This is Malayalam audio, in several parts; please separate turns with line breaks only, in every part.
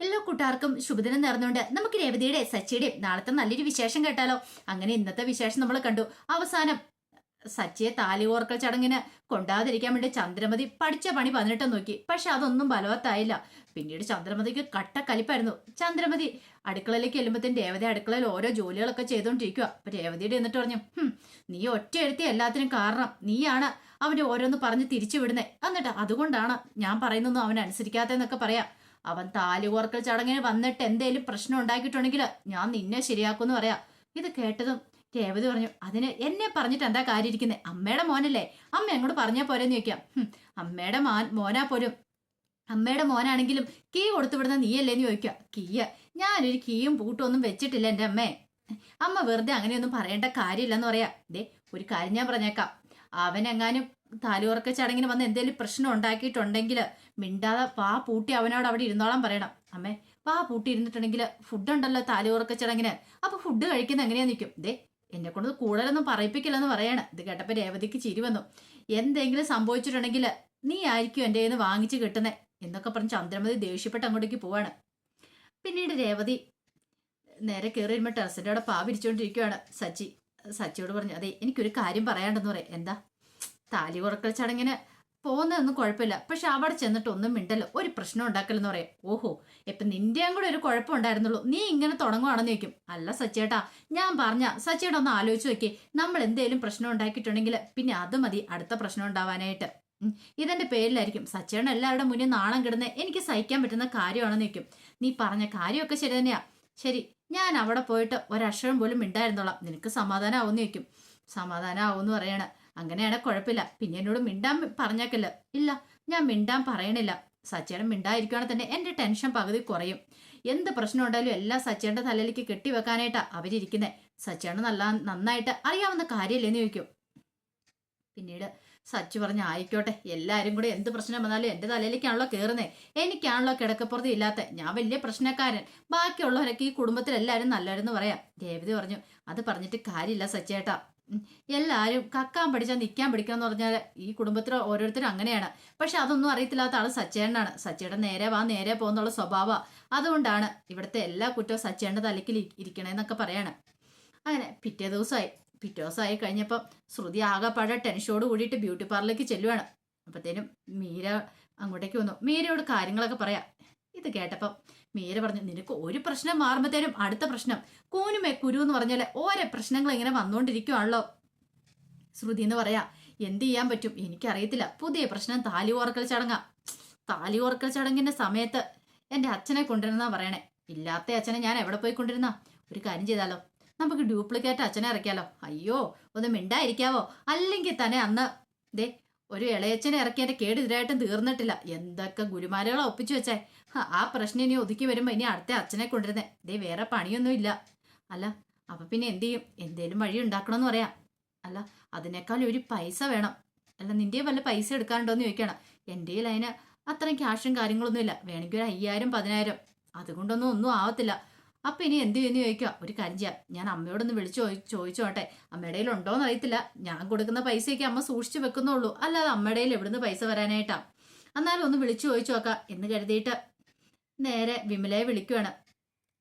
എല്ലാ കൂട്ടുകാർക്കും ശുഭദിനം നേർന്നുകൊണ്ട് നമുക്ക് രേവതിയുടെ സച്ചിയുടെയും നാളത്തെ നല്ലൊരു വിശേഷം കേട്ടാലോ? അങ്ങനെ ഇന്നത്തെ വിശേഷം നമ്മൾ കണ്ടു. അവസാനം സച്ചിയെ താലി ഓർക്കൽ ചടങ്ങിന് കൊണ്ടാതിരിക്കാൻ വേണ്ടി ചന്ദ്രമതി പഠിച്ച പണി പതിനെട്ട് നോക്കി. പക്ഷെ അതൊന്നും ബലവത്തായില്ല പിന്നീട് ചന്ദ്രമതിക്ക് കട്ട കലിപ്പായിരുന്നു. ചന്ദ്രമതി അടുക്കളയിലേക്ക് ചെല്ലുമ്പോഴത്തേന് രേവതി അടുക്കളയിൽ ഓരോ ജോലികളൊക്കെ ചെയ്തുകൊണ്ടിരിക്കുക അപ്പൊ രേവതിയുടെ എന്നിട്ട് പറഞ്ഞു "ഹും, നീ ഒറ്റ എഴുത്തി എല്ലാത്തിനും കാരണം നീയാണ് അവന്റെ ഓരോന്ന് പറഞ്ഞ് തിരിച്ചു വിടുന്നേ. എന്നിട്ട് അതുകൊണ്ടാണ് ഞാൻ പറയുന്നൊന്നും അവൻ അനുസരിക്കാത്തെന്നൊക്കെ പറയാം. അവൻ താലികോർക്കൽ ചടങ്ങിന് വന്നിട്ട് എന്തേലും പ്രശ്നം ഉണ്ടാക്കിയിട്ടുണ്ടെങ്കിൽ ഞാൻ നിന്നെ ശരിയാക്കുമെന്ന് പറയാം. ഇത് കേട്ടതും രേവതി പറഞ്ഞു അതിന് എന്നെ പറഞ്ഞിട്ട് എന്താ കാര്യം ഇരിക്കുന്നത് അമ്മയുടെ മോനല്ലേ. അമ്മ അങ്ങോട്ട് പറഞ്ഞാൽ പോരെന്ന് ചോദിക്കാം. "ഹും, അമ്മയുടെ മോൻ മോനാ പോലും. അമ്മയുടെ മോനാണെങ്കിലും കീ കൊടുത്തു വിടുന്ന നീയല്ലേന്ന് ചോദിക്കുക കീയ? ഞാനൊരു കീയും പൂട്ടും ഒന്നും വെച്ചിട്ടില്ല എന്റെ അമ്മേ. അമ്മ വെറുതെ അങ്ങനെയൊന്നും പറയേണ്ട കാര്യമില്ലെന്ന് പറയാ. ദേ ഒരു കാര്യം ഞാൻ പറഞ്ഞേക്കാം. അവനെങ്ങാനും താലൂർക്ക ചടങ്ങിന് വന്ന് എന്തെങ്കിലും പ്രശ്നം ഉണ്ടാക്കിയിട്ടുണ്ടെങ്കിൽ മിണ്ടാതെ പാ പൂട്ടി അവനോട് അവിടെ ഇരുന്നോളാൻ പറയണം. അമ്മേ പാ പൂട്ടി ഇരുന്നിട്ടുണ്ടെങ്കിൽ ഫുഡ് ഉണ്ടല്ലോ താലുറക്ക ചടങ്ങിന് അപ്പൊ ഫുഡ് കഴിക്കുന്ന എങ്ങനെയാ നിൽക്കും ദേ എന്നെ കൊണ്ട് കൂടുതലൊന്നും പറയിപ്പിക്കില്ലെന്ന് പറയണം. ഇത് കേട്ടപ്പോൾ രേവതിക്ക് ചിരി വന്നു. എന്തെങ്കിലും സംഭവിച്ചിട്ടുണ്ടെങ്കിൽ നീ ആയിരിക്കും എന്റെ കയ്യിൽ നിന്ന് വാങ്ങിച്ച് എന്നൊക്കെ പറഞ്ഞ് ചന്ദ്രമതി ദേഷ്യപ്പെട്ട് അങ്ങോട്ടേക്ക് പോവാണ്. പിന്നീട് രേവതി നേരെ കയറി വരുമ്പോൾ ടെറസിന്റെ അവിടെ പാ വിരിച്ചുകൊണ്ടിരിക്കുകയാണ് സച്ചി. സച്ചിയോട് പറഞ്ഞു അതെ എനിക്കൊരു കാര്യം പറയാണ്ടെന്ന് പറയാം. എന്താ? താലി ഉറക്കൽ ചടങ്ങിന് പോകുന്നതൊന്നും കുഴപ്പമില്ല. പക്ഷെ അവിടെ ചെന്നിട്ട് ഒന്നും മിണ്ടല്ലോ. ഒരു പ്രശ്നം ഉണ്ടാക്കലെന്ന് പറയാം. ഓഹോ ഇപ്പൊ നിന്റെയും കൂടെ ഒരു കുഴപ്പം ഉണ്ടായിരുന്നുള്ളൂ. നീ ഇങ്ങനെ തുടങ്ങുവാണെന്ന് ചോദിക്കും. അല്ല സച്ചേട്ടാ ഞാൻ പറഞ്ഞ സച്ചേട്ടാ ഒന്ന് ആലോചിച്ച് നോക്കി നമ്മൾ എന്തേലും പ്രശ്നം ഉണ്ടാക്കിയിട്ടുണ്ടെങ്കിൽ പിന്നെ അത് മതി അടുത്ത പ്രശ്നം ഉണ്ടാവാനായിട്ട്. ഇതെന്റെ പേരിലായിരിക്കും. സച്ചേട്ടൻ എല്ലാവരുടെ മുന്നിൽ നാണം കിടന്ന് എനിക്ക് സഹിക്കാൻ പറ്റുന്ന കാര്യമാണെന്ന് നിൽക്കും നീ പറഞ്ഞ കാര്യമൊക്കെ ശരി തന്നെയാ. ശരി ഞാൻ അവിടെ പോയിട്ട് ഒരക്ഷരം പോലും മിണ്ടായിരുന്നോളാം. നിനക്ക് സമാധാനം സമാധാനമാവുമെന്ന് ചോദിക്കും. സമാധാനമാവുമെന്ന് പറയണ. അങ്ങനെയാണ് കുഴപ്പമില്ല. പിന്നെ എന്നോട് മിണ്ടാൻ പറഞ്ഞേക്കല്ല. ഇല്ല ഞാൻ മിണ്ടാൻ പറയണില്ല. സച്ചേടൻ മിണ്ടായിരിക്കുവാണെ തന്നെ എന്റെ ടെൻഷൻ പകുതി കുറയും. എന്ത് പ്രശ്നം ഉണ്ടായാലും എല്ലാം സച്ചേടന്റെ തലയിലേക്ക് കെട്ടിവെക്കാനായിട്ടാ അവരിയ്ക്കുന്നത് സച്ചേടൻ നല്ല നന്നായിട്ട് അറിയാവുന്ന കാര്യമില്ലെന്ന് ചോദിക്കും. പിന്നീട് സച്ചു പറഞ്ഞ ആയിക്കോട്ടെ എല്ലാവരും കൂടെ എന്ത് പ്രശ്നം വന്നാലും എന്റെ തലയിലേക്കാണല്ലോ കയറുന്നേ എനിക്കാണല്ലോ കിടക്കപ്പുറത്ത് ഇല്ലാത്ത. ഞാൻ വലിയ പ്രശ്നക്കാരൻ. ബാക്കിയുള്ളവരൊക്കെ ഈ കുടുംബത്തിൽ എല്ലാവരും നല്ലവരെന്ന് പറയാം. രേവതി പറഞ്ഞു അത് പറഞ്ഞിട്ട് കാര്യമില്ല സച്ചേട്ടാ. എല്ലാവരും കക്കാൻ പഠിച്ചാൽ നിൽക്കാൻ പഠിക്കാന്ന് പറഞ്ഞാൽ ഈ കുടുംബത്തിൽ ഓരോരുത്തരും അങ്ങനെയാണ്. പക്ഷെ അതൊന്നും അറിയത്തില്ലാത്ത ആൾ സച്ചേട്ടനാണ്. സച്ചേട്ടൻ നേരെ വാ നേരെ പോകുന്നുള്ള സ്വഭാവം. അതുകൊണ്ടാണ് ഇവിടുത്തെ എല്ലാ കുറ്റവും സച്ചേട്ടന്റെ തലയ്ക്കിൽ ഇരിക്കണേന്നൊക്കെ പറയാണ്. അങ്ങനെ പിറ്റേ ദിവസമായി പിറ്റേ ദിവസമായി കഴിഞ്ഞപ്പം ശ്രുതി ആകെപ്പാടെ ടെൻഷനോട് കൂടിയിട്ട് ബ്യൂട്ടി പാർലറിലേക്ക് ചെല്ലുവാണ്. അപ്പത്തേനും മീര അങ്ങോട്ടേക്ക് വന്നു. മീരയോട് കാര്യങ്ങളൊക്കെ പറയാം. ഇത് കേട്ടപ്പം മീര പറഞ്ഞു നിനക്ക് ഒരു പ്രശ്നം മാറുമ്പോഴത്തേനും അടുത്ത പ്രശ്നം. കൂനുമേ കുരു എന്ന് പറഞ്ഞാൽ ഓരോ പ്രശ്നങ്ങൾ ഇങ്ങനെ വന്നുകൊണ്ടിരിക്കുവാണല്ലോ ശ്രുതി എന്ന് പറയാ എന്ത് ചെയ്യാൻ പറ്റും? എനിക്കറിയത്തില്ല. പുതിയ പ്രശ്നം താലി ഓർക്കൽ ചടങ്ങാ. താലി ഓർക്കൽ ചടങ്ങിന്റെ സമയത്ത് എന്റെ അച്ഛനെ കൊണ്ടിരുന്നാ പറയണേ. ഇല്ലാത്ത അച്ഛനെ ഞാൻ എവിടെ പോയി കൊണ്ടിരുന്ന ഒരു കാര്യം ചെയ്താലോ? നമുക്ക് ഡ്യൂപ്ലിക്കേറ്റ് അച്ഛനെ ഇറക്കിയാലോ? അയ്യോ ഒന്ന് മിണ്ടായിരിക്കാവോ? അല്ലെങ്കിൽ തന്നെ അന്ന് ദേ ഒരു ഇളയച്ചനെ ഇറക്കി കേട് ഇതിനായിട്ടും തീർന്നിട്ടില്ല. എന്തൊക്കെ ഗുരുമാരുകളെ ഒപ്പിച്ചു വെച്ചേ. ആ പ്രശ്നം ഇനി ഒതുക്കി വരുമ്പോ ഇനി അടുത്ത അച്ഛനെ കൊണ്ടിരുന്നേ ദേ വേറെ പണിയൊന്നും ഇല്ല. അല്ല അപ്പൊ പിന്നെ എന്ത് ചെയ്യും? എന്തേലും വഴി ഉണ്ടാക്കണമെന്ന് പറയാം. അല്ല അതിനേക്കാൾ ഒരു പൈസ വേണം. അല്ല നിന്റെ വല്ല പൈസ എടുക്കാണ്ടോന്ന് ചോദിക്കണം. എന്റെ അതിന് അത്രയും ക്യാഷും കാര്യങ്ങളൊന്നും ഇല്ല. വേണമെങ്കിൽ ഒരു അയ്യായിരം പതിനായിരം. അതുകൊണ്ടൊന്നും ഒന്നും ആവത്തില്ല. അപ്പൊ ഇനി എന്ത് ചെയ്യുന്നു ചോദിക്കുക ഒരു കാര്യം ചെയ്യാം. ഞാൻ അമ്മയോടൊന്ന് വിളിച്ചു ചോദി- ചോദിച്ചോട്ടെ. അമ്മയുടെ ഉണ്ടോന്ന് അറിയത്തില്ല. ഞാൻ കൊടുക്കുന്ന പൈസയൊക്കെ അമ്മ സൂക്ഷിച്ചു വെക്കുന്നുള്ളൂ. അല്ലാതെ അമ്മയുടെ എവിടുന്ന് പൈസ വരാനായിട്ടാ? എന്നാലും ഒന്ന് വിളിച്ചു ചോദിച്ചു നോക്കാം. എന്ന് കരുതിയിട്ട് നേരെ വിമലയെ വിളിക്കുവാണ്.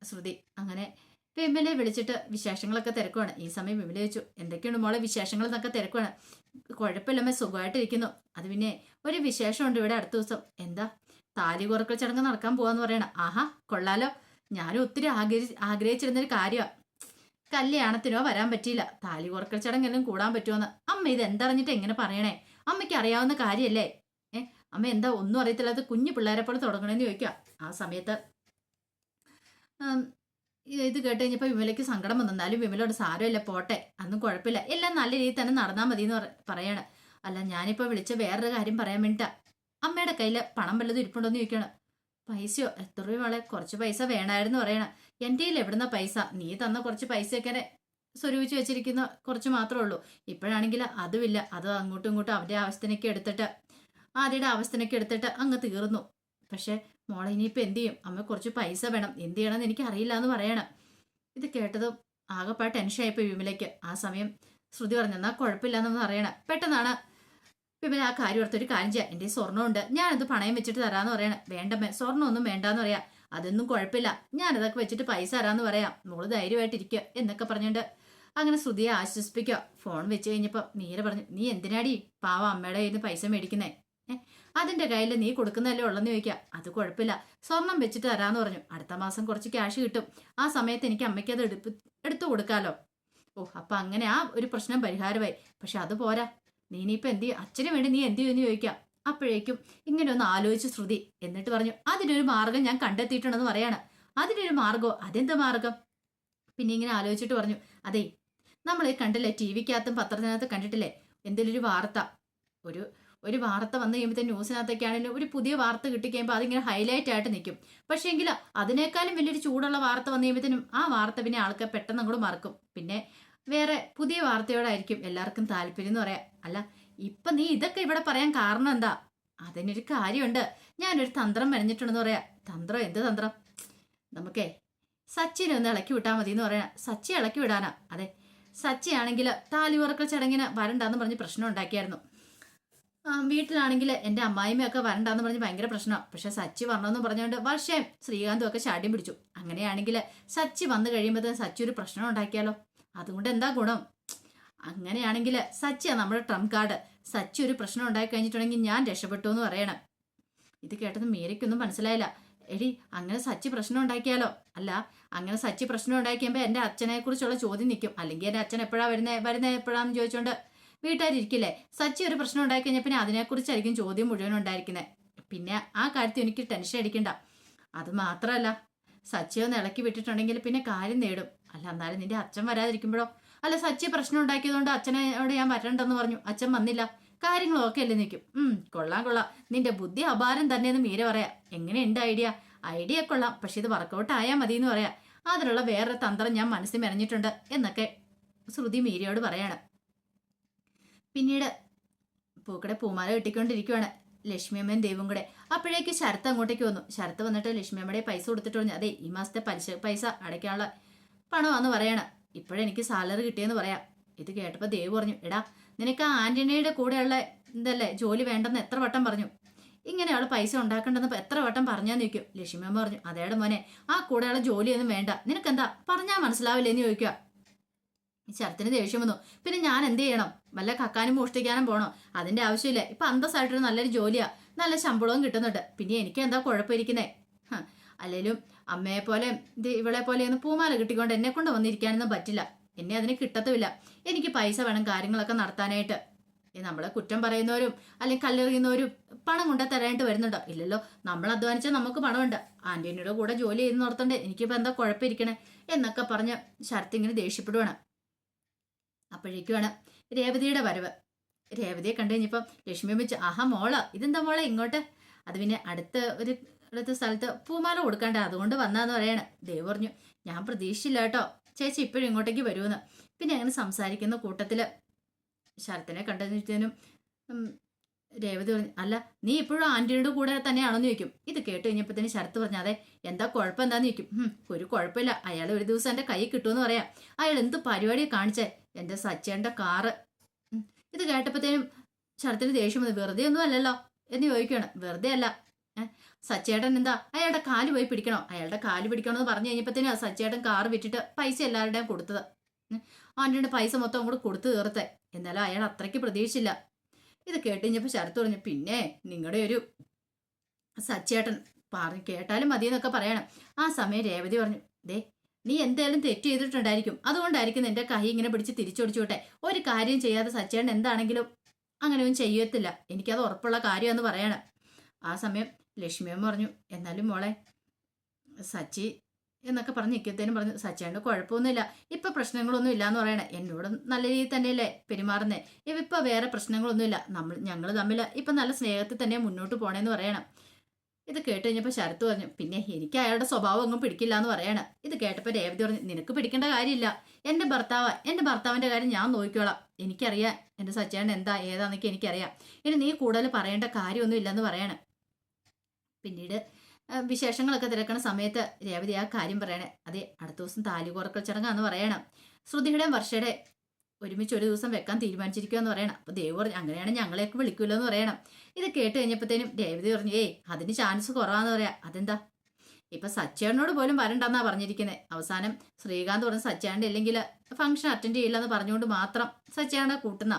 ശ്രുതി അങ്ങനെ വിമലയെ വിളിച്ചിട്ട് വിശേഷങ്ങളൊക്കെ തിരക്കുവാണ്. ഈ സമയം വിമല ചോദിച്ചു എന്തൊക്കെയുണ്ട് മോളെ വിശേഷങ്ങൾ എന്നൊക്കെ തിരക്കുവാണ്. കുഴപ്പമില്ലമ്മ സുഖമായിട്ടിരിക്കുന്നു. അത് പിന്നെ ഒരു വിശേഷമുണ്ട് ഇവിടെ അടുത്ത ദിവസം. എന്താ? താലി കുറക്കൽ ചടങ്ങ് നടക്കാൻ പോവാന്ന് പറയണം. ആഹാ കൊള്ളാലോ. ഞാനും ഒത്തിരി ആഗ്രഹി ആഗ്രഹിച്ചിരുന്നൊരു കാര്യമാണ് കല്യാണത്തിനോ വരാൻ പറ്റിയില്ല. താലി കുറക്കൽ ചടങ്ങെല്ലാം കൂടാൻ പറ്റുമെന്ന് അമ്മ ഇത് എന്തറിഞ്ഞിട്ട് എങ്ങനെ പറയണേ? അമ്മയ്ക്ക് അറിയാവുന്ന കാര്യമല്ലേ ഏ അമ്മ എന്താ ഒന്നും അറിയത്തില്ലാത്ത കുഞ്ഞു പിള്ളേരെ പോലെ തുടങ്ങണമെന്ന് ചോദിക്കുക ആ സമയത്ത് ഇത് കേട്ട് കഴിഞ്ഞപ്പോൾ വിമലയ്ക്ക് സങ്കടം വന്നു. എന്നാലും വിമലോട് സാരമില്ല പോട്ടെ. അന്നും കുഴപ്പമില്ല. എല്ലാം നല്ല രീതിയിൽ തന്നെ നടന്നാൽ മതി എന്ന് പറ- പറയാണ്. അല്ല ഞാനിപ്പോൾ വിളിച്ച വേറൊരു കാര്യം പറയാൻ വേണ്ടിട്ടാ. അമ്മയുടെ കയ്യിൽ പണം വല്ലതും ഇരിപ്പുണ്ടോ എന്ന് ചോദിക്കണം പൈസയോ? എത്ര രൂപ കുറച്ച് പൈസ വേണമായിരുന്നു പറയണം. എന്റെ കയ്യിൽ എവിടുന്ന പൈസ? നീ തന്ന കുറച്ച് പൈസയൊക്കെ സ്വരൂപിച്ച് വെച്ചിരിക്കുന്ന കുറച്ച് മാത്രമേ ഉള്ളൂ. ഇപ്പോഴാണെങ്കിൽ അതുമില്ല. അത് അങ്ങോട്ടും ഇങ്ങോട്ടും അവന്റെ ആവശ്യത്തിനൊക്കെ എടുത്തിട്ട് ആദ്യയുടെ ആവശ്യത്തിനൊക്കെ എടുത്തിട്ട് അങ്ങ് തീർന്നു. പക്ഷെ മോളെ ഇനിയിപ്പോൾ എന്ത് ചെയ്യും? അമ്മ കുറച്ച് പൈസ വേണം. എന്ത് ചെയ്യണമെന്ന് എനിക്ക് അറിയില്ല എന്ന് പറയണം. ഇത് കേട്ടതും ആകെപ്പാട് ടെൻഷനായിപ്പോയി വിമലയ്ക്ക്. ആ സമയം ശ്രുതി പറഞ്ഞു എന്നാൽ കുഴപ്പമില്ല എന്നൊന്നും അറിയണം. പെട്ടെന്നാണ് വിമല ആ കാര്യം ഓർത്തൊരു കാര്യം ചെയ്യാം. എന്റെ സ്വർണമുണ്ട്. ഞാനത് പണയം വെച്ചിട്ട് തരാമെന്ന് പറയണം. വേണ്ട സ്വർണമൊന്നും വേണ്ടാന്ന് പറയാം. അതൊന്നും കുഴപ്പമില്ല. ഞാനതൊക്കെ വെച്ചിട്ട് പൈസ തരാന്ന് പറയാം. മോൾ ധൈര്യമായിട്ടിരിക്കുക എന്നൊക്കെ പറഞ്ഞിട്ട് അങ്ങനെ ശ്രുതിയെ ആശ്വസിപ്പിക്കുക. ഫോൺ വെച്ച് കഴിഞ്ഞപ്പോൾ മീര പറഞ്ഞു നീ എന്തിനാടി പാവ അമ്മയുടെ കയ്യിൽ നിന്ന് പൈസ മേടിക്കുന്നേ? അതിന്റെ കയ്യിൽ നീ കൊടുക്കുന്നതല്ലേ ഉള്ളെന്ന് ചോദിക്കുക. അത് കുഴപ്പമില്ല. സ്വർണം വെച്ചിട്ട് തരാന്ന് പറഞ്ഞു. അടുത്ത മാസം കുറച്ച് ക്യാഷ് കിട്ടും. ആ സമയത്ത് എനിക്ക് അമ്മയ്ക്ക് അത് എടുപ്പ് എടുത്തു കൊടുക്കാലോ. ഓ അപ്പൊ അങ്ങനെ ആ ഒരു പ്രശ്നം പരിഹാരമായി. പക്ഷെ അത് പോരാ. നീ ഇപ്പൊ എന്ത് അച്ഛന് വേണ്ടി നീ എന്ത് ചെയ്യുമെന്ന് ചോദിക്കാം. അപ്പോഴേക്കും ഇങ്ങനെ ഒന്ന് ആലോചിച്ച് ശ്രുതി എന്നിട്ട് പറഞ്ഞു അതിനൊരു മാർഗം ഞാൻ കണ്ടെത്തിയിട്ടുണ്ടെന്ന് പറയാണ്. അതിനൊരു മാർഗോ? അതെന്ത് മാർഗം? പിന്നെ ഇങ്ങനെ ആലോചിച്ചിട്ട് പറഞ്ഞു അതെ നമ്മൾ കണ്ടില്ലേ ടി വിക്കകത്തും പത്രത്തിനകത്ത് കണ്ടിട്ടില്ലേ എന്തെങ്കിലും ഒരു വാർത്ത. ഒരു ഒരു വാർത്ത വന്നു കഴിയുമ്പോൾ ന്യൂസിനകത്തൊക്കെ ആണെങ്കിലും ഒരു പുതിയ വാർത്ത കിട്ടിക്കഴിയുമ്പോൾ അതിങ്ങനെ ഹൈലൈറ്റ് ആയിട്ട് നിൽക്കും പക്ഷേ എങ്കിലും അതിനേക്കാളും വലിയൊരു ചൂടുള്ള വാർത്ത വന്നു കഴിയുമ്പോഴത്തേനും ആ വാർത്ത പിന്നെ ആൾക്കാർ പെട്ടെന്ന് അങ്ങോട്ട് മറക്കും. പിന്നെ വേറെ പുതിയ വാർത്തയോടായിരിക്കും എല്ലാവർക്കും താല്പര്യം എന്ന് പറയാം. അല്ല ഇപ്പൊ നീ ഇതൊക്കെ ഇവിടെ പറയാൻ കാരണം എന്താ? അതിനൊരു കാര്യമുണ്ട്. ഞാനൊരു തന്ത്രം മെനഞ്ഞിട്ടുണ്ടെന്ന് പറയാ. തന്ത്രം എന്ത് തന്ത്രം? നമുക്കേ സച്ചിനെ ഒന്ന് ഇളക്കി വിട്ടാൽ മതി എന്ന് പറയാ സച്ചി ഇളക്കി വിടാനാ. അതെ സച്ചി ആണെങ്കിൽ താലി ഉറക്കൽ ചടങ്ങിന് വരണ്ടാന്ന് പറഞ്ഞ് പ്രശ്നം ഉണ്ടാക്കിയായിരുന്നു. വീട്ടിലാണെങ്കിൽ എന്റെ അമ്മായിമ്മയൊക്കെ വരണ്ടാന്ന് പറഞ്ഞ് ഭയങ്കര പ്രശ്നമാണ് പക്ഷെ സച്ചി വരണമെന്ന് പറഞ്ഞുകൊണ്ട് വർഷം ശ്രീകാന്തും ഒക്കെ ചാടിയും പിടിച്ചു. അങ്ങനെയാണെങ്കിൽ സച്ചി വന്നു കഴിയുമ്പോൾ സച്ചി ഒരു പ്രശ്നം ഉണ്ടാക്കിയാലോ? അതുകൊണ്ട് എന്താ ഗുണം? അങ്ങനെയാണെങ്കിൽ സച്ചിയാ നമ്മുടെ ട്രംപ് കാർഡ് സച്ചി ഒരു പ്രശ്നം ഉണ്ടായി കഴിഞ്ഞിട്ടുണ്ടെങ്കിൽ ഞാൻ രക്ഷപ്പെട്ടു എന്ന് പറയണം. ഇത് കേട്ടത് മേരിക്കൊന്നും മനസ്സിലായില്ല. എടി അങ്ങനെ സച്ചി പ്രശ്നം ഉണ്ടാക്കിയാലോ? അല്ല അങ്ങനെ സച്ചി പ്രശ്നം ഉണ്ടാക്കിയപ്പോൾ എന്റെ അച്ഛനെ കുറിച്ചുള്ള ചോദ്യം നിൽക്കും. അല്ലെങ്കിൽ എന്റെ അച്ഛൻ എപ്പോഴാണ് വരുന്നത് വരുന്നത് എപ്പോഴാന്ന് ചോദിച്ചുകൊണ്ട് വീട്ടുകാരിക്കില്ലേ സച്ചി ഒരു പ്രശ്നം ഉണ്ടായി കഴിഞ്ഞാൽ പിന്നെ അതിനെക്കുറിച്ചായിരിക്കും ചോദ്യം മുഴുവൻ ഉണ്ടായിരിക്കുന്നത് പിന്നെ ആ കാര്യത്തിൽ എനിക്ക് ടെൻഷൻ അടിക്കണ്ട. അത് മാത്രമല്ല സച്ചി ഒന്ന് ഇളക്കി വിട്ടിട്ടുണ്ടെങ്കിൽ പിന്നെ കാര്യം നേടും. അല്ല എന്നാലും നിന്റെ അച്ഛൻ വരാതിരിക്കുമ്പോഴോ? അല്ല സച്ചി പ്രശ്നം ഉണ്ടാക്കിയതുകൊണ്ട് അച്ഛനോട് ഞാൻ വരണ്ടെന്ന് പറഞ്ഞു. അച്ഛൻ വന്നില്ല. കാര്യങ്ങളൊക്കെ അല്ലേ നിൽക്കും ഉം കൊള്ളാം കൊള്ളാം. നിന്റെ ബുദ്ധി അപാരം തന്നെയെന്ന് മീര പറയാം. എങ്ങനെയുണ്ട് ഐഡിയ? ഐഡിയ കൊള്ളാം പക്ഷെ ഇത് വർക്കൗട്ട് ആയാൽ മതി എന്ന് പറയാം. അതിനുള്ള വേറൊരു തന്ത്രം ഞാൻ മനസ്സിൽ മെനഞ്ഞിട്ടുണ്ട് എന്നൊക്കെ ശ്രുതി മീരയോട് പറയാണ്. പിന്നീട് പൂക്കടെ പൂമാല കിട്ടിക്കൊണ്ടിരിക്കുവാണ് ലക്ഷ്മിയമ്മയും ദൈവം കൂടെ. അപ്പോഴേക്ക് ശരത്ത് അങ്ങോട്ടേക്ക് വന്നു. ശരത്ത് വന്നിട്ട് ലക്ഷ്മിയമ്മയുടെ പൈസ കൊടുത്തിട്ട് പറഞ്ഞു അതെ ഈ മാസത്തെ പലിശ പൈസ അടയ്ക്കാനുള്ള പണമാന്ന് പറയണ. ഇപ്പോഴെനിക്ക് സാലറി കിട്ടിയെന്ന് പറയാം. ഇത് കേട്ടപ്പോൾ ദേവ് പറഞ്ഞു എടാ നിനക്ക് ആ ആന്റണിയുടെ കൂടെയുള്ള എന്തല്ലേ ജോലി വേണ്ടെന്ന് എത്ര വട്ടം പറഞ്ഞു? ഇങ്ങനെ അവൾ പൈസ ഉണ്ടാക്കേണ്ടെന്ന് എത്ര വട്ടം പറഞ്ഞാന്ന് ചോദിക്കും. ലക്ഷ്മിയമ്മ പറഞ്ഞു അതേടെ മോനെ ആ കൂടെയുള്ള ജോലിയൊന്നും വേണ്ട. നിനക്ക് എന്താ പറഞ്ഞാൽ മനസ്സിലാവില്ലേന്ന് ചോദിക്കുക ശരത്തിന് ദേഷ്യം വന്നു. പിന്നെ ഞാൻ എന്ത് ചെയ്യണം? വല്ല കക്കാനും മോഷ്ടിക്കാനും പോണോ? അതിന്റെ ആവശ്യമില്ല. ഇപ്പൊ അന്തസ്സായിട്ടൊരു നല്ലൊരു ജോലിയാ. നല്ല ശമ്പളവും കിട്ടുന്നുണ്ട്. പിന്നെ എനിക്ക് എന്താ കുഴപ്പമിരിക്കുന്നേ അല്ലെങ്കിലും അമ്മയെ പോലെ ഇത് ഇവളെ പോലെ ഒന്ന് പൂമാല കിട്ടിക്കൊണ്ട് എന്നെ കൊണ്ട് വന്നിരിക്കാനൊന്നും പറ്റില്ല. എന്നെ അതിന് കിട്ടത്തുമില്ല. എനിക്ക് പൈസ വേണം കാര്യങ്ങളൊക്കെ നടത്താനായിട്ട്. നമ്മളെ കുറ്റം പറയുന്നവരും അല്ലെങ്കിൽ കല്ലെറിയുന്നവരും പണം കൊണ്ടു തരാനായിട്ട് വരുന്നുണ്ടോ? ഇല്ലല്ലോ. നമ്മൾ അധ്വാനിച്ചാൽ നമുക്ക് പണമുണ്ട്. ആന്റണിയുടെ കൂടെ ജോലി ചെയ്യുന്ന ഓർത്തണ്ട് എനിക്കിപ്പോ എന്താ കുഴപ്പമിരിക്കണേ? എന്നൊക്കെ പറഞ്ഞ് ശരത്ത് ഇങ്ങനെ ദേഷ്യപ്പെടുവാണ്. അപ്പോഴേക്കുമാണ് രേവതിയുടെ വരവ്. രേവതിയെ കണ്ടു കഴിഞ്ഞപ്പം ലക്ഷ്മി വെച്ച് ആഹാ മോള ഇതെന്താ മോളെ ഇങ്ങോട്ട്? അത് പിന്നെ അടുത്ത ഒരു അടുത്ത സ്ഥലത്ത് പൂമാല കൊടുക്കണ്ട അതുകൊണ്ട് വന്നാന്ന് പറയാണ്. ദേവ് പറഞ്ഞു ഞാൻ പ്രതീക്ഷിച്ചില്ല കേട്ടോ. ചേച്ചി ഇപ്പോഴും ഇങ്ങോട്ടേക്ക് വരുമെന്ന് പിന്നെ അങ്ങനെ സംസാരിക്കുന്ന കൂട്ടത്തിൽ ശരത്തിനെ കണ്ടതിനും രേവതി പറഞ്ഞു അല്ല നീ ഇപ്പോഴും ആന്റിയുടെ കൂടെ തന്നെയാണോന്ന് ചോദിക്കും. ഇത് കേട്ട് കഴിഞ്ഞപ്പോഴത്തേന് ശരത്ത് പറഞ്ഞു അതെ എന്താ കുഴപ്പം എന്താന്ന് ചോദിക്കും. ഒരു കുഴപ്പമില്ല. അയാൾ ഒരു ദിവസം എന്റെ കൈ കിട്ടുമെന്ന് പറയാം. അയാൾ എന്ത് പരിപാടിയാണ് കാണിച്ചേ? എന്റെ സച്ചേന്റെ കാറ്. ഇത് കേട്ടപ്പോഴത്തേനും ശരത്തിന് ദേഷ്യം വന്നു വെറുതെ ഒന്നും അല്ലല്ലോ? എന്ന് ചോദിക്കുകയാണ്. വെറുതെ അല്ല സച്ചേട്ടൻ എന്താ? അയാളുടെ കാൽ പോയി പിടിക്കണോ? അയാളുടെ കാൽ പിടിക്കണമെന്ന് പറഞ്ഞു കഴിഞ്ഞപ്പോഴത്തേനും ആ സച്ചേട്ടൻ കാറ് വിറ്റിട്ട് പൈസ എല്ലാവരുടെയും കൊടുത്തത്. ആന്റിയുടെ പൈസ മൊത്തം കൂടെ കൊടുത്തു തീർത്തെ. എന്നാലും അയാൾ അത്രയ്ക്ക് പ്രതീക്ഷിച്ചില്ല. ഇത് കേട്ട് കഴിഞ്ഞപ്പോൾ ശരത്ത് പറഞ്ഞു പിന്നെ നിങ്ങളുടെ ഒരു സച്ചേട്ടൻ പറഞ്ഞു കേട്ടാലും മതി എന്നൊക്കെ പറയണം. ആ സമയം രേവതി പറഞ്ഞു ദേ നീ എന്തായാലും തെറ്റ് ചെയ്തിട്ടുണ്ടായിരിക്കും. അതുകൊണ്ടായിരിക്കും നിന്റെ കൈ ഇങ്ങനെ പിടിച്ച് തിരിച്ചൊടിച്ചോട്ടെ ഒരു കാര്യം ചെയ്യാതെ സച്ചേട്ടൻ എന്താണെങ്കിലും അങ്ങനെയൊന്നും ചെയ്യത്തില്ല. എനിക്കത് ഉറപ്പുള്ള കാര്യമെന്ന് പറയണം. ആ സമയം ലക്ഷ്മിയമ്മ പറഞ്ഞു എന്നാലും മോളെ സച്ചി എന്നൊക്കെ പറഞ്ഞ് നിൽക്കത്തേനും പറഞ്ഞു സച്ചിയാണ്ട് കുഴപ്പമൊന്നുമില്ല. ഇപ്പൊ പ്രശ്നങ്ങളൊന്നും ഇല്ല എന്ന് പറയണേ. എന്നോട് നല്ല രീതിയിൽ തന്നെയല്ലേ പെരുമാറുന്നേ. ഇവിപ്പോൾ വേറെ പ്രശ്നങ്ങളൊന്നുമില്ല. നമ്മൾ ഞങ്ങൾ തമ്മിൽ ഇപ്പൊ നല്ല സ്നേഹത്തിൽ തന്നെ മുന്നോട്ട് പോണേന്ന് പറയണം. ഇത് കേട്ട് കഴിഞ്ഞപ്പോൾ ശരത്ത് പറഞ്ഞു പിന്നെ എനിക്ക് അയാളുടെ സ്വഭാവം ഒന്നും പിടിക്കില്ല എന്ന് പറയണം. ഇത് കേട്ടപ്പോൾ രേവതി പറഞ്ഞു നിനക്ക് പിടിക്കേണ്ട കാര്യമില്ല. എന്റെ ഭർത്താവ് എന്റെ ഭർത്താവിന്റെ കാര്യം ഞാൻ നോക്കിക്കോളാം. എനിക്കറിയാം എന്റെ സച്ചേട്ടൻ എന്താ ഏതാന്നൊക്കെ എനിക്കറിയാം. ഇനി നീ കൂടുതൽ പറയേണ്ട കാര്യമൊന്നും ഇല്ലെന്ന് പറയണം. പിന്നീട് വിശേഷങ്ങളൊക്കെ തിരക്കണ സമയത്ത് രേവതി ആ കാര്യം പറയണേ. അതെ അടുത്ത ദിവസം താലി കോർക്കൽ ചടങ്ങാന്ന് പറയണം. ശ്രുതിയുടെയും വർഷയുടെ ഒരുമിച്ച് ഒരു ദിവസം വെക്കാൻ തീരുമാനിച്ചിരിക്കുക എന്ന് പറയണം. അപ്പൊ ദേവ് പറഞ്ഞു അങ്ങനെയാണെങ്കിൽ ഞങ്ങളെയൊക്കെ വിളിക്കുമല്ലോ എന്ന് പറയണം. ഇത് കേട്ട് കഴിഞ്ഞപ്പോഴത്തേനും രേവതി പറഞ്ഞു ഏയ് അതിന് ചാൻസ് കുറവാന്ന് പറയാ. അതെന്താ? ഇപ്പൊ സച്ചേണിനോട് പോലും വരണ്ടെന്നാ പറഞ്ഞിരിക്കുന്നത് അവസാനം ശ്രീകാന്ത് പറഞ്ഞ സച്ചേണ്ട ഇല്ലെങ്കിൽ ഫംഗ്ഷൻ അറ്റൻഡ് ചെയ്യില്ല ചെയ്യില്ലെന്ന് പറഞ്ഞുകൊണ്ട് മാത്രം സച്ചേണ കൂട്ടുന്ന.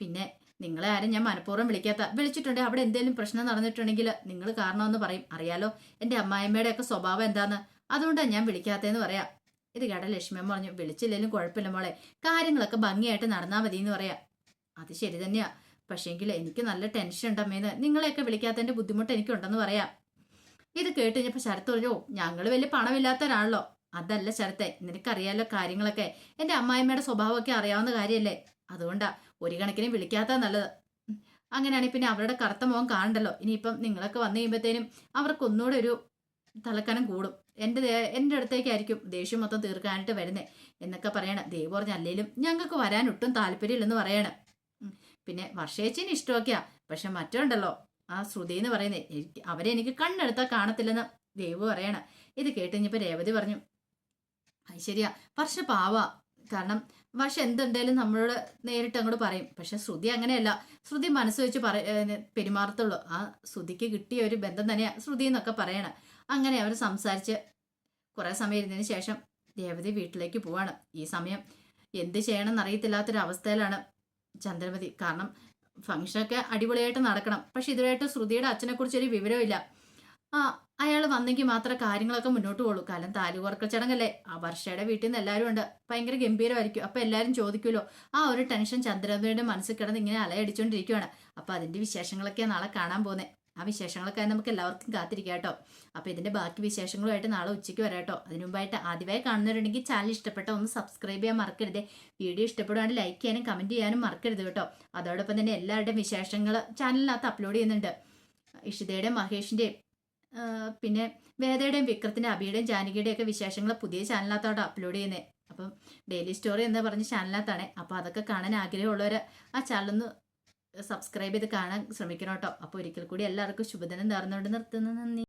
പിന്നെ നിങ്ങളെ ആരും ഞാൻ മനഃപൂർവം വിളിക്കാത്ത വിളിച്ചിട്ടുണ്ട്. അവിടെ എന്തെങ്കിലും പ്രശ്നം നടന്നിട്ടുണ്ടെങ്കിൽ നിങ്ങൾ കാരണമെന്ന് പറയും. അറിയാലോ? എന്റെ അമ്മായിമ്മയുടെ ഒക്കെ സ്വഭാവം എന്താന്ന്? അതുകൊണ്ടാണ് ഞാൻ വിളിക്കാത്തതെന്ന് പറയാം. ഇത് കേട്ട ലക്ഷ്മിയമ്മ പറഞ്ഞു വിളിച്ചില്ലെങ്കിലും കുഴപ്പമില്ല മോളെ. കാര്യങ്ങളൊക്കെ ഭംഗിയായിട്ട് നടന്നാൽ മതി എന്ന് പറയാം. അത് ശരി തന്നെയാ. പക്ഷേങ്കിൽ എനിക്ക് നല്ല ടെൻഷൻ ഉണ്ടമ്മേന്ന് നിങ്ങളെയൊക്കെ വിളിക്കാത്തതിന്റെ ബുദ്ധിമുട്ട് എനിക്കുണ്ടെന്ന് പറയാം. ഇത് കേട്ട് കഴിഞ്ഞപ്പോൾ ശരത്ത് പറഞ്ഞു ഞങ്ങൾ വലിയ പണമില്ലാത്തവരാണല്ലോ അതല്ല ശരത്തെ നിനക്കറിയാലോ കാര്യങ്ങളൊക്കെ. എന്റെ അമ്മായിമ്മയുടെ സ്വഭാവമൊക്കെ അറിയാവുന്ന കാര്യമല്ലേ അതുകൊണ്ടാ ഒരു കണക്കിന് വിളിക്കാത്ത നല്ലത്. അങ്ങനെയാണെങ്കിൽ പിന്നെ അവരുടെ കറുത്ത മുഖം കാണണ്ടല്ലോ. ഇനിയിപ്പം നിങ്ങളൊക്കെ വന്നു കഴിയുമ്പോഴത്തേനും അവർക്ക് ഒന്നുകൂടെ ഒരു തലക്കനം കൂടും. എന്റെ എന്റെ അടുത്തേക്കായിരിക്കും ദേഷ്യം മൊത്തം തീർക്കാനായിട്ട് വരുന്നത് എന്നൊക്കെ പറയണം. ദേവ് പറഞ്ഞ അല്ലെങ്കിലും ഞങ്ങൾക്ക് വരാൻ ഒട്ടും താല്പര്യമില്ലെന്ന് പറയണം. പിന്നെ വർഷേച്ചിന് ഇഷ്ടമൊക്കെയാ. പക്ഷെ മറ്റുണ്ടല്ലോ. ആ ശ്രുതി എന്ന് പറയുന്നത് എനിക്ക് അവരെ എനിക്ക് കണ്ണെടുത്താൽ കാണത്തില്ലെന്ന് ദേവ് പറയണം. ഇത് കേട്ട് രേവതി പറഞ്ഞു അത് ശരിയാ വർഷ പാവാ. കാരണം വർഷ എന്തുണ്ടെങ്കിലും നമ്മളോട് നേരിട്ട് അങ്ങോട്ട് പറയും. പക്ഷെ ശ്രുതി അങ്ങനെയല്ല. ശ്രുതി മനസ്സ് വെച്ച് പറ പെരുമാറത്തുള്ളൂ. ആ ശ്രുതിക്ക് കിട്ടിയ ഒരു ബന്ധം തന്നെയാണ് ശ്രുതി എന്നൊക്കെ പറയണം. അങ്ങനെ അവർ സംസാരിച്ച് കുറേ സമയം ഇരുന്നതിന് ശേഷം രേവതി വീട്ടിലേക്ക് പോവാണ്. ഈ സമയം എന്ത് ചെയ്യണമെന്ന് അറിയത്തില്ലാത്തൊരവസ്ഥയിലാണ് ചന്ദ്രമതി. കാരണം ഫംഗ്ഷനൊക്കെ അടിപൊളിയായിട്ട് നടക്കണം. പക്ഷെ ഇതുവരെയായിട്ട് ശ്രുതിയുടെ അച്ഛനെക്കുറിച്ചൊരു വിവരമില്ല ആ അയാൾ വന്നെങ്കിൽ മാത്രമേ കാര്യങ്ങളൊക്കെ മുന്നോട്ട് പോകുള്ളൂ കാരണം കുറക്കൽ ചടങ്ങല്ലേ? ആ വർഷയുടെ വീട്ടിൽ നിന്ന് എല്ലാവരും ഉണ്ട്. ഭയങ്കര ഗംഭീരമായിരിക്കും. അപ്പൊ എല്ലാവരും ചോദിക്കുമല്ലോ ആ ഒരു ടെൻഷൻ ചന്ദ്രനയുടെ മനസ്സിൽ കിടന്ന് ഇങ്ങനെ അലയടിച്ചുകൊണ്ടിരിക്കുകയാണ് അപ്പൊ അതിന്റെ വിശേഷങ്ങളൊക്കെ നാളെ കാണാൻ പോകുന്നത് ആ വിശേഷങ്ങളൊക്കെ നമുക്ക് എല്ലാവർക്കും കാത്തിരിക്കാം കേട്ടോ. അപ്പോൾ ഇതിന്റെ ബാക്കി വിശേഷങ്ങളുമായിട്ട് നാളെ ഉച്ചയ്ക്ക് വരാം കേട്ടോ. അതിനു മുമ്പായിട്ട് ആദ്യമായി കാണുന്നവരുണ്ടെങ്കിൽ ചാനൽ ഇഷ്ടപ്പെട്ട ഒന്ന് സബ്സ്ക്രൈബ് ചെയ്യാൻ മറക്കരുത്. വീഡിയോ ഇഷ്ടപ്പെടുവാണെങ്കിൽ ലൈക്ക് ചെയ്യാനും കമന്റ് ചെയ്യാനും മറക്കരുത് കേട്ടോ. അതോടൊപ്പം തന്നെ എല്ലാവരുടെയും വിശേഷങ്ങൾ ചാനലിനകത്ത് അപ്ലോഡ് ചെയ്യുന്നുണ്ട്. ഇഷിതയുടെയും മഹേഷിന്റെയും പിന്നെ വേദയുടെയും വിക്രത്തിന്റെ അബിയുടെയും ജാനകിയുടെയും ഒക്കെ വിശേഷങ്ങൾ പുതിയ ചാനലിനകത്തോടെ അപ്ലോഡ് ചെയ്യുന്നത് അപ്പം ഡെയിലി സ്റ്റോറി എന്ന് പറഞ്ഞ ചാനലിനകത്താണ്. അപ്പോൾ അതൊക്കെ കാണാൻ ആഗ്രഹമുള്ളവർ ആ ചാനലൊന്ന് സബ്സ്ക്രൈബ് ചെയ്ത് കാണാൻ ശ്രമിക്കണം കേട്ടോ. അപ്പോൾ ഒരിക്കൽ കൂടി എല്ലാവർക്കും ശുഭദിനം നേർന്നുകൊണ്ട് നിർത്തുന്നു. നന്ദി.